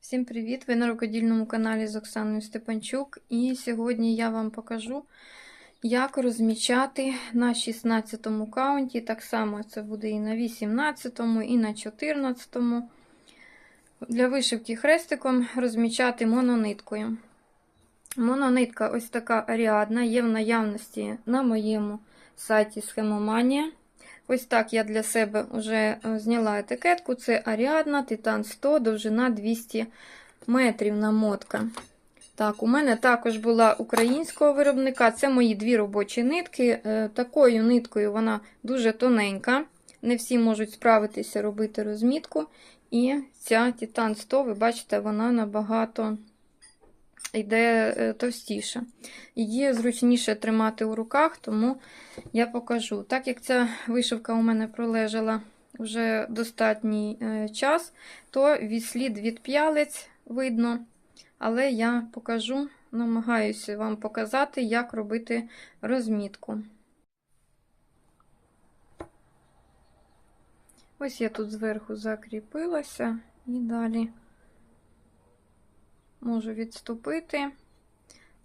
Всім привіт! Ви на рукодільному каналі з Оксаною Степанчук. І сьогодні я вам покажу, як розмічати на 16 каунті. Так само це буде і на 18, і на 14. Для вишивки хрестиком розмічати монониткою. Мононитка ось така аріадна, є в наявності на моєму сайті Схемоманія. Ось так я для себе вже зняла етикетку. Це Аріадна, Титан 100, довжина 200 метрів намотка. Так, у мене також була українського виробника. Це мої дві робочі нитки. Е, Такою ниткою вона дуже тоненька. Не всі можуть справитися робити розмітку. І ця Титан 100, ви бачите, вона набагато йде е, товстіше. Її зручніше тримати у руках, тому я покажу. Так як ця вишивка у мене пролежала вже достатній е, час, то від слід від п'ялиць видно. Але я покажу, намагаюся вам показати, як робити розмітку. Ось я тут зверху закріпилася і далі можу відступити.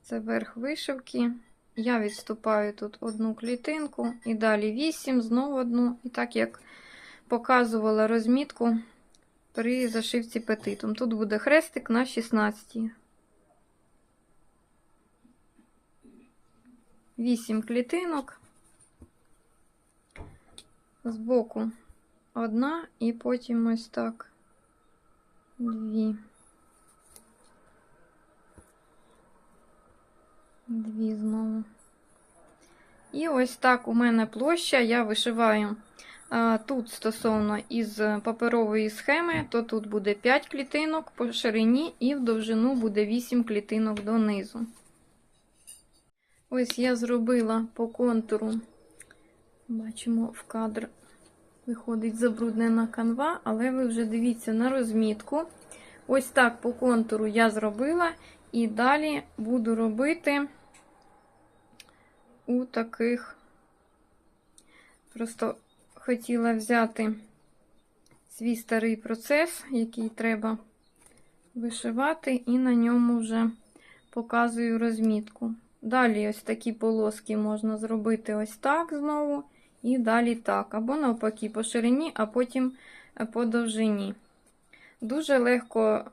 Це верх вишивки. Я відступаю тут одну клітинку, і далі 8, знову одну. І так як показувала розмітку при зашивці петитом. Тут буде хрестик на 16. 8 клітинок. Збоку одна, і потім ось так дві. Дві знову. І ось так у мене площа. Я вишиваю тут стосовно із паперової схеми, то тут буде 5 клітинок по ширині і в довжину буде 8 клітинок донизу. Ось я зробила по контуру, бачимо, в кадр виходить забруднена канва, але ви вже дивіться на розмітку. Ось так по контуру я зробила. І далі буду робити у таких, просто хотіла взяти свій старий процес, який треба вишивати, і на ньому вже показую розмітку. Далі ось такі полоски можна зробити ось так знову, і далі так. Або навпаки, по ширині, а потім по довжині. Дуже легко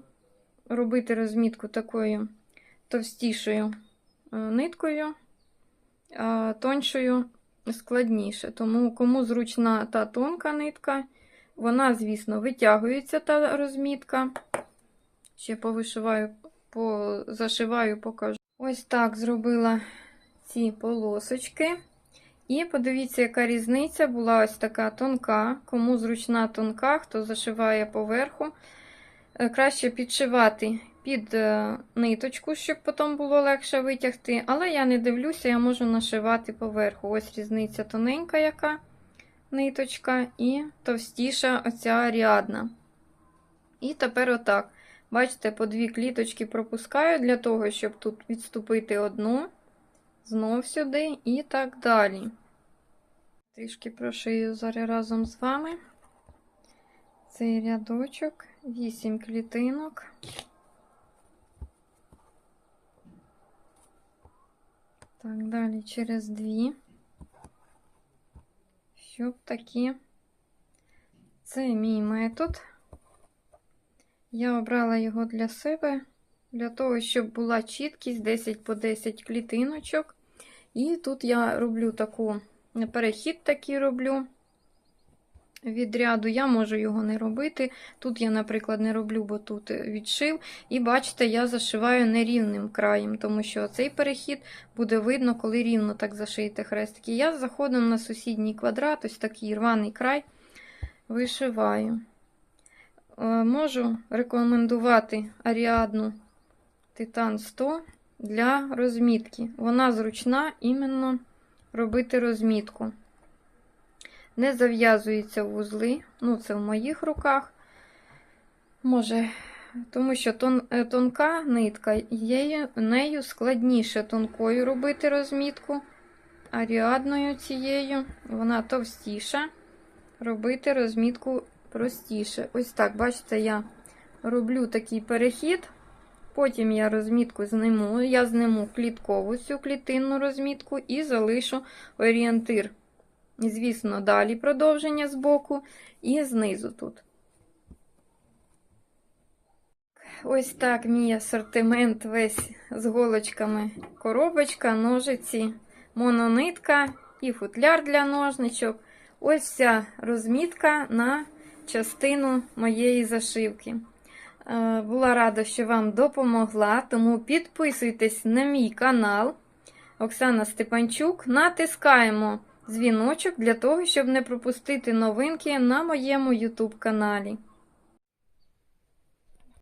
робити розмітку такою товстішою е, ниткою, тоншою складніше. Тому, кому зручна та тонка нитка, вона, звісно, витягується та розмітка. Ще повишиваю, позашиваю, покажу. Ось так зробила ці полосочки. І подивіться, яка різниця була ось така тонка. Кому зручна тонка, хто зашиває поверху. Е, краще підшивати під е, ниточку, щоб потім було легше витягти. Але я не дивлюся, я можу нашивати поверху. Ось різниця тоненька, яка ниточка, і товстіша оця рядна. І тепер отак. Бачите, по дві кліточки пропускаю для того, щоб тут відступити одну, знов сюди і так далі. Трішки прошию зараз разом з вами цей рядочок, 8 клітинок. Так, далі через дві. Щоб такі. Це мій метод. Я обрала його для себе, для того, щоб була чіткість 10 по 10 клітиночок. І тут я роблю таку перехід такий роблю відряду. Я можу його не робити. Тут я, наприклад, не роблю, бо тут відшив. І бачите, я зашиваю нерівним краєм, тому що цей перехід буде видно, коли рівно так зашиєте хрестики. Я заходом на сусідній квадрат, ось такий рваний край, вишиваю. Е, можу рекомендувати аріадну Титан 100 для розмітки. Вона зручна іменно робити розмітку не зав'язуються вузли. Ну, це в моїх руках. Може, тому що тон, е, тонка нитка, є нею складніше тонкою робити розмітку, аріадною цією, вона товстіша. Робити розмітку простіше. Ось так, бачите, я роблю такий перехід. Потім я розмітку зниму. Я зниму кліткову цю клітинну розмітку і залишу орієнтир. І, звісно, далі продовження з боку і знизу тут. Ось так мій асортимент весь з голочками. Коробочка, ножиці, мононитка і футляр для ножничок. Ось вся розмітка на частину моєї зашивки. Е, Була рада, що вам допомогла, тому підписуйтесь на мій канал Оксана Степанчук. Натискаємо дзвіночок для того, щоб не пропустити новинки на моєму YouTube каналі.